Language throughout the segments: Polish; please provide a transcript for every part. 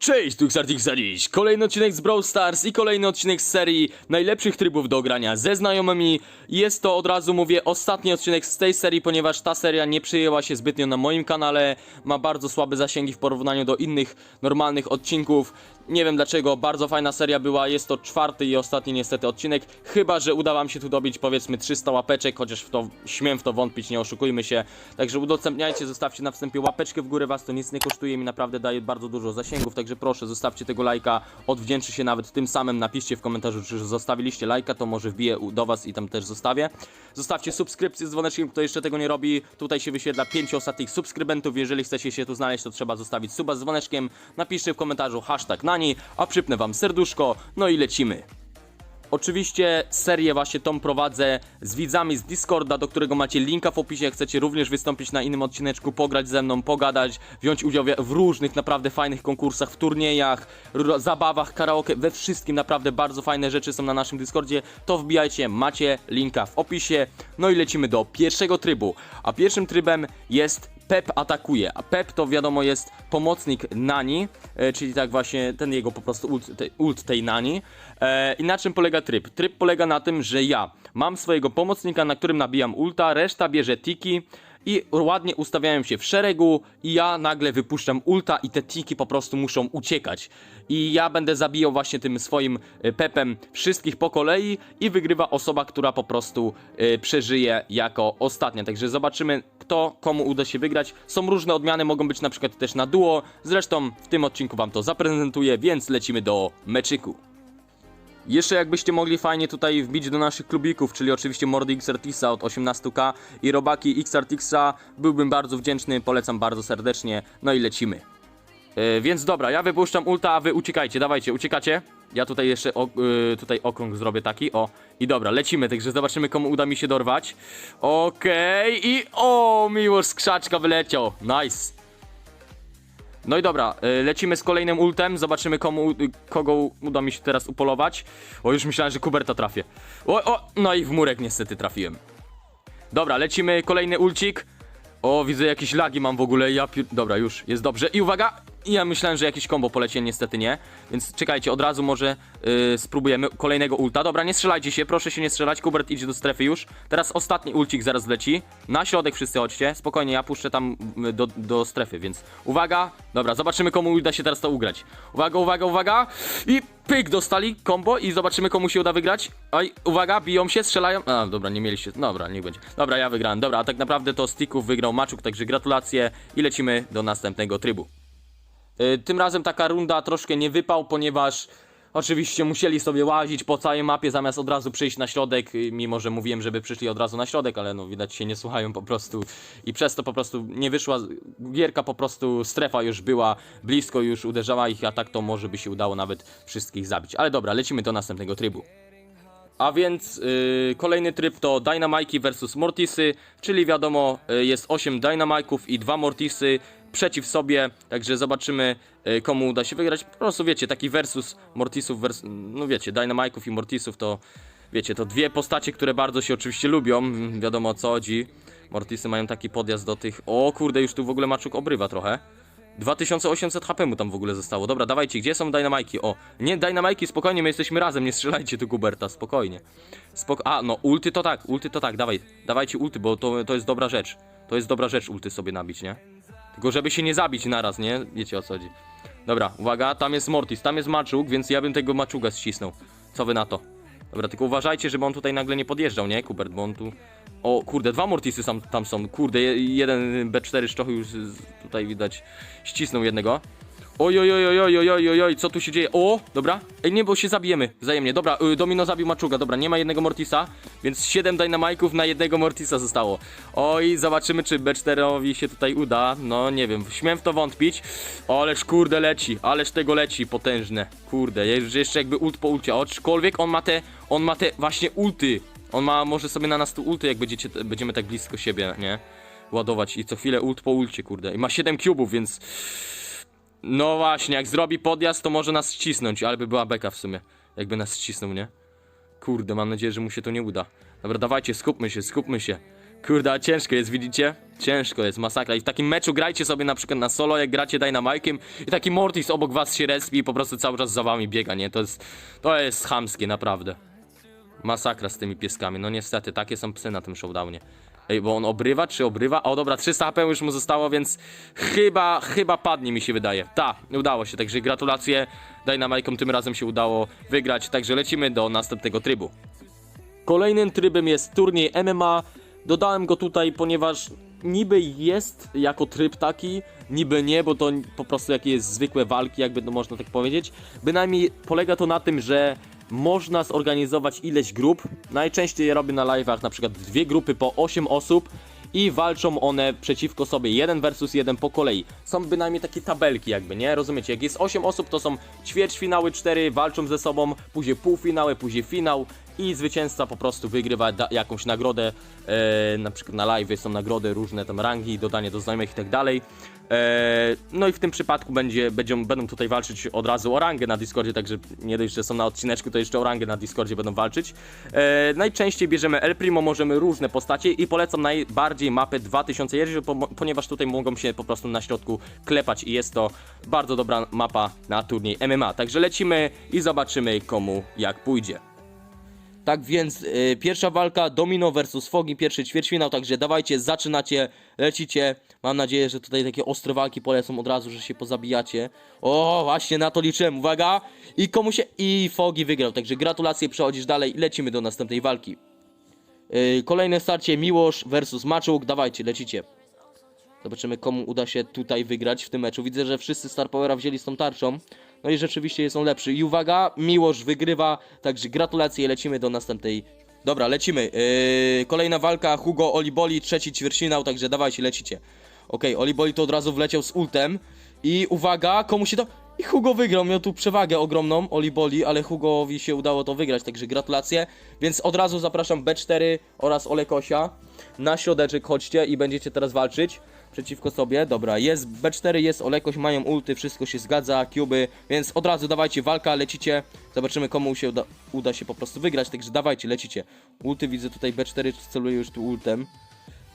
Cześć, tu Xartix dziś. Kolejny odcinek z Brawl Stars i kolejny odcinek z serii najlepszych trybów do grania ze znajomymi. Jest to od razu mówię ostatni odcinek z tej serii, ponieważ ta seria nie przyjęła się zbytnio na moim kanale. Ma bardzo słabe zasięgi w porównaniu do innych normalnych odcinków. Nie wiem dlaczego, bardzo fajna seria była. Jest to czwarty i ostatni niestety odcinek. Chyba, że uda wam się tu dobić powiedzmy 300 łapeczek, chociaż w to śmiem w to wątpić, nie oszukujmy się. Także udostępniajcie, zostawcie na wstępie łapeczkę w górę, was to nic nie kosztuje, mi naprawdę daje bardzo dużo zasięgów, także proszę zostawcie tego lajka, odwdzięczy się nawet tym samym, napiszcie w komentarzu, czy zostawiliście lajka, to może wbiję do was i tam też zostawię. Zostawcie subskrypcję z dzwoneczkiem, kto jeszcze tego nie robi, tutaj się wyświetla 5 ostatnich subskrybentów, jeżeli chcecie się tu znaleźć, to trzeba zostawić suba z dzwoneczkiem, napiszcie w komentarzu hashtag nani, a przypnę wam serduszko, no i lecimy. Oczywiście serię właśnie tą prowadzę z widzami z Discorda, do którego macie linka w opisie. Jak chcecie również wystąpić na innym odcineczku, pograć ze mną, pogadać, wziąć udział w różnych naprawdę fajnych konkursach, w turniejach, zabawach, karaoke, we wszystkim naprawdę bardzo fajne rzeczy są na naszym Discordzie, to wbijajcie, macie linka w opisie. No i lecimy do pierwszego trybu. A pierwszym trybem jest Pep atakuje, a Pep to wiadomo jest pomocnik Nani, e, czyli tak właśnie ten jego po prostu ult, te, ult tej Nani. E, I na czym polega tryb? Tryb polega na tym, że ja mam swojego pomocnika, na którym nabijam ulta, reszta bierze tiki i ładnie ustawiają się w szeregu i ja nagle wypuszczam ulta i te tiki po prostu muszą uciekać. I ja będę zabijał właśnie tym swoim e, Pepem wszystkich po kolei i wygrywa osoba, która po prostu e, przeżyje jako ostatnia. Także zobaczymy kto komu uda się wygrać. Są różne odmiany, mogą być na przykład też na duo. Zresztą w tym odcinku wam to zaprezentuję, więc lecimy do meczyku. Jeszcze jakbyście mogli fajnie tutaj wbić do naszych klubików, czyli oczywiście Mordy XRTixa od 18k i Robaki XRTixa, byłbym bardzo wdzięczny, polecam bardzo serdecznie, no i lecimy. E, więc dobra, ja wypuszczam ulta, a wy uciekajcie, dawajcie, uciekacie. Ja tutaj jeszcze o, y, tutaj okrąg zrobię taki, o. I dobra, lecimy, także zobaczymy komu uda mi się dorwać. Okej, i o, miłość z krzaczka wyleciał, nice. No i dobra, y, lecimy z kolejnym ultem, zobaczymy komu, y, kogo uda mi się teraz upolować. O, już myślałem, że Kuberta trafię. O, o, no i w murek niestety trafiłem. Dobra, lecimy, kolejny ulcik. O, widzę jakieś lagi mam w ogóle, ja. Dobra, już, jest dobrze. I uwaga! Ja myślałem, że jakieś combo poleci, niestety nie. Więc czekajcie, od razu może yy, spróbujemy kolejnego ulta. Dobra, nie strzelajcie się, proszę się nie strzelać. Kubert idzie do strefy już. Teraz ostatni ulcik zaraz leci. Na środek wszyscy chodźcie. Spokojnie, ja puszczę tam y, do, do strefy, więc uwaga. Dobra, zobaczymy komu uda się teraz to ugrać. Uwaga, uwaga, uwaga. I pyk, dostali combo i zobaczymy komu się uda wygrać. Oj, uwaga, biją się, strzelają. A, dobra, nie mieliście. Dobra, niech będzie. Dobra, ja wygrałem. Dobra, a tak naprawdę to Sticków wygrał Maczuk, także gratulacje i lecimy do następnego trybu. Y, Tym razem taka runda troszkę nie wypał, ponieważ oczywiście musieli sobie łazić po całej mapie zamiast od razu przyjść na środek, y, mimo że mówiłem, żeby przyszli od razu na środek, ale no widać się nie słuchają po prostu i przez to po prostu nie wyszła gierka, po prostu strefa już była blisko, już uderzała ich, a tak to może by się udało nawet wszystkich zabić. Ale dobra, lecimy do następnego trybu. A więc yy, kolejny tryb to Dynamiki versus Mortisy, czyli wiadomo yy, jest 8 Dynamajków i 2 Mortisy przeciw sobie, także zobaczymy yy, komu uda się wygrać. Po prostu wiecie, taki versus Mortisów, vers no wiecie, Dynamajków i Mortisów to wiecie, to dwie postacie, które bardzo się oczywiście lubią, wiadomo o co chodzi. Mortisy mają taki podjazd do tych, o kurde, już tu w ogóle Maczuk obrywa trochę. 2800 HP mu tam w ogóle zostało. Dobra, dawajcie, gdzie są dynamajki? O, nie dynamajki, spokojnie, my jesteśmy razem, nie strzelajcie tu Guberta, spokojnie. Spoko A, no, ulty to tak, ulty to tak, dawaj, dawajcie ulty, bo to, to jest dobra rzecz. To jest dobra rzecz ulty sobie nabić, nie? Tylko żeby się nie zabić naraz, nie? Wiecie o co chodzi. Dobra, uwaga, tam jest Mortis, tam jest Maczuk, więc ja bym tego Maczuga ścisnął. Co wy na to? Dobra, tylko uważajcie, żeby on tutaj nagle nie podjeżdżał, nie, Kubert, bo on tu... O, kurde, dwa Mortisy sam, tam są, kurde, je- jeden B4 szczochy już tutaj widać ścisnął jednego. Oj, oj, oj, oj, oj, oj, oj, oj, co tu się dzieje? O, dobra. Ej, nie, bo się zabijemy wzajemnie. Dobra, y, Domino zabił Maczuga, dobra, nie ma jednego Mortisa, więc 7 Dynamajków na jednego Mortisa zostało. Oj, zobaczymy, czy B4-owi się tutaj uda. No, nie wiem, śmiem w to wątpić. Ależ kurde leci, ależ tego leci potężne. Kurde, jeszcze jakby ult po ulcie, aczkolwiek on ma te, on ma te właśnie ulty. On ma, może sobie na nas tu ulty, jak będziecie, będziemy tak blisko siebie, nie? Ładować i co chwilę ult po ulcie, kurde. I ma 7 cubów, więc... No właśnie, jak zrobi podjazd, to może nas ścisnąć, ale by była beka w sumie. Jakby nas ścisnął, nie? Kurde, mam nadzieję, że mu się to nie uda. Dobra, dawajcie, skupmy się, skupmy się. Kurde, a ciężko jest, widzicie? Ciężko jest, masakra. I w takim meczu grajcie sobie na przykład na solo, jak gracie Dynamike'iem i taki Mortis obok was się respi i po prostu cały czas za wami biega, nie? To jest, to jest chamskie, naprawdę. Masakra z tymi pieskami. No niestety, takie są psy na tym showdownie. Ej, bo on obrywa, czy obrywa? O dobra, 300 HP już mu zostało, więc chyba, chyba padnie mi się wydaje. Ta, udało się, także gratulacje Dynamike'om, tym razem się udało wygrać, także lecimy do następnego trybu. Kolejnym trybem jest turniej MMA. Dodałem go tutaj, ponieważ niby jest jako tryb taki, niby nie, bo to po prostu jakie jest zwykłe walki, jakby to można tak powiedzieć. Bynajmniej polega to na tym, że można zorganizować ileś grup. Najczęściej robię na live'ach, na przykład dwie grupy po 8 osób i walczą one przeciwko sobie, jeden versus jeden po kolei. Są bynajmniej takie tabelki jakby, nie? Rozumiecie? Jak jest 8 osób, to są ćwierćfinały 4, walczą ze sobą, później półfinały, później finał i zwycięzca po prostu wygrywa jakąś nagrodę, e, na przykład na live są nagrody, różne tam rangi, dodanie do znajomych i tak dalej. E, no i w tym przypadku będzie, będą, będą tutaj walczyć od razu o rangę na Discordzie, także nie dość, że są na odcineczku, to jeszcze o rangę na Discordzie będą walczyć. E, najczęściej bierzemy El Primo, możemy różne postacie i polecam najbardziej mapę 2000 Jerzy, po, ponieważ tutaj mogą się po prostu na środku klepać i jest to bardzo dobra mapa na turniej MMA. Także lecimy i zobaczymy komu jak pójdzie. Tak więc y, pierwsza walka Domino versus Fogi, pierwszy ćwierćfinał, także dawajcie, zaczynacie, lecicie. Mam nadzieję, że tutaj takie ostre walki polecą od razu, że się pozabijacie. O, właśnie na to liczyłem, uwaga! I komu się... I Fogi wygrał, także gratulacje, przechodzisz dalej i lecimy do następnej walki. Y, kolejne starcie Miłosz versus Maczuk, dawajcie, lecicie. Zobaczymy komu uda się tutaj wygrać w tym meczu. Widzę, że wszyscy Star Powera wzięli z tą tarczą. No i rzeczywiście są lepszy. I uwaga, Miłosz wygrywa, także gratulacje, lecimy do następnej. Dobra, lecimy. Yy, kolejna walka Hugo Oliboli, trzeci ćwierćfinał, także dawajcie, lecicie. Okej, Oliboli to od razu wleciał z ultem. I uwaga, komu się to... I Hugo wygrał, miał tu przewagę ogromną, Oliboli, ale Hugowi się udało to wygrać, także gratulacje. Więc od razu zapraszam B4 oraz Olekosia. Na środeczek chodźcie i będziecie teraz walczyć przeciwko sobie. Dobra, jest B4, jest Olekoś, mają ulty, wszystko się zgadza, cuby, więc od razu dawajcie walka, lecicie. Zobaczymy komu się uda, uda się po prostu wygrać, także dawajcie, lecicie. Ulty widzę tutaj B4 celuje już tu ultem.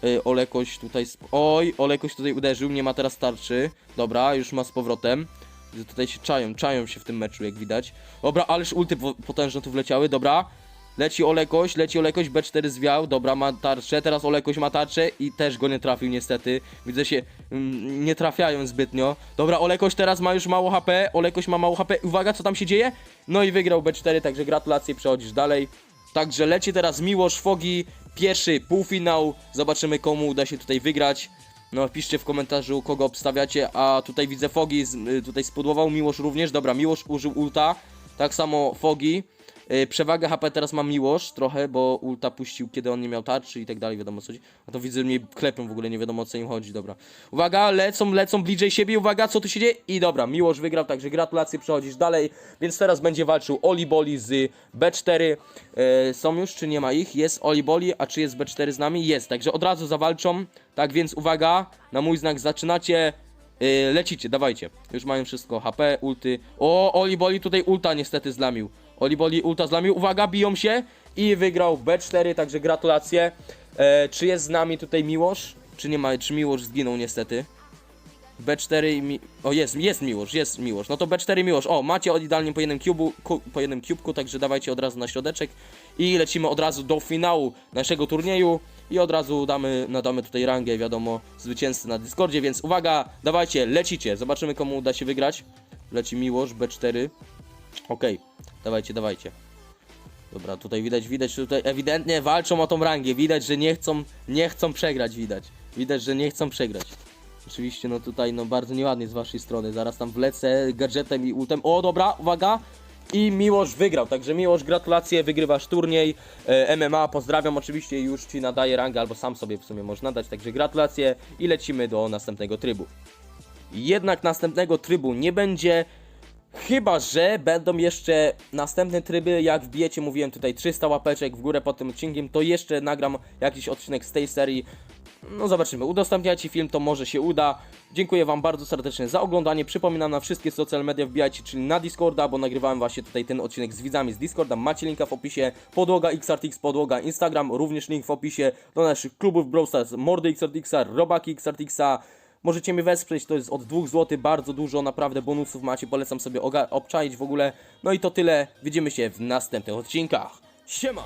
Yy, Olekoś tutaj. Oj, Olekoś tutaj uderzył, nie ma teraz tarczy. Dobra, już ma z powrotem. Widzę, Tutaj się czają, czają się w tym meczu, jak widać. Dobra, ależ ulty po- potężne tu wleciały, dobra. Leci Olekoś, leci Olekoś, B4 zwiał, dobra, ma tarczę, teraz Olekoś ma tarczę i też go nie trafił niestety. Widzę się, mm, nie trafiają zbytnio. Dobra, Olekoś teraz ma już mało HP, Olekoś ma mało HP, uwaga, co tam się dzieje? No i wygrał B4, także gratulacje, przechodzisz dalej. Także leci teraz Miłosz Fogi, pierwszy półfinał, zobaczymy komu uda się tutaj wygrać. No, piszcie w komentarzu, kogo obstawiacie, a tutaj widzę Fogi, y, tutaj spudłował Miłosz również, dobra, Miłosz użył ulta, tak samo Fogi. Y, Przewagę HP teraz ma Miłosz trochę, bo ulta puścił, kiedy on nie miał tarczy i tak dalej, wiadomo co. A to widzę, mnie klepią w ogóle, nie wiadomo o co im chodzi, dobra. Uwaga, lecą, lecą bliżej siebie, uwaga, co tu się dzieje? I dobra, Miłosz wygrał, także gratulacje, przechodzisz dalej. Więc teraz będzie walczył Oliboli z B4. E, są już, czy nie ma ich? Jest Oliboli, a czy jest B4 z nami? Jest, także od razu zawalczą. Tak więc uwaga, na mój znak zaczynacie. E, lecicie, dawajcie. Już mają wszystko, HP, ulty. O, Oliboli tutaj ulta niestety zlamił. Oliboli ulta zlamił. Uwaga, biją się i wygrał B4, także gratulacje. E, czy jest z nami tutaj Miłosz? Czy nie ma? Czy Miłosz zginął niestety? B4 i mi... O, jest, jest Miłosz, jest Miłosz. No to B4 Miłosz. O, macie idealnie po jednym kubu, ku, po jednym kubku, także dawajcie od razu na środeczek i lecimy od razu do finału naszego turnieju i od razu damy, nadamy tutaj rangę, wiadomo, zwycięzcy na Discordzie, więc uwaga, dawajcie, lecicie. Zobaczymy komu uda się wygrać. Leci Miłosz, B4. Okej, dawajcie, dawajcie. Dobra, tutaj widać, widać, tutaj ewidentnie walczą o tą rangę. Widać, że nie chcą, nie chcą przegrać, widać. Widać, że nie chcą przegrać. Oczywiście, no tutaj, no bardzo nieładnie z waszej strony. Zaraz tam wlecę gadżetem i ultem. O, dobra, uwaga! I Miłosz wygrał, także Miłosz, gratulacje, wygrywasz turniej e, MMA, pozdrawiam, oczywiście już ci nadaję rangę, albo sam sobie w sumie możesz nadać, także gratulacje i lecimy do następnego trybu. Jednak następnego trybu nie będzie, Chyba, że będą jeszcze następne tryby, jak wbijecie, mówiłem tutaj 300 łapeczek w górę pod tym odcinkiem, to jeszcze nagram jakiś odcinek z tej serii. No zobaczymy, udostępniajcie film, to może się uda. Dziękuję wam bardzo serdecznie za oglądanie. Przypominam na wszystkie social media wbijajcie, czyli na Discorda, bo nagrywałem właśnie tutaj ten odcinek z widzami z Discorda. Macie linka w opisie. Podłoga XRTX, podłoga Instagram, również link w opisie do naszych klubów Brawl Stars, Mordy XRTXa, Robaki XRTXa. Możecie mnie wesprzeć, to jest od 2 zł, bardzo dużo, naprawdę bonusów macie, polecam sobie obczaić w ogóle. No i to tyle, widzimy się w następnych odcinkach. Siema!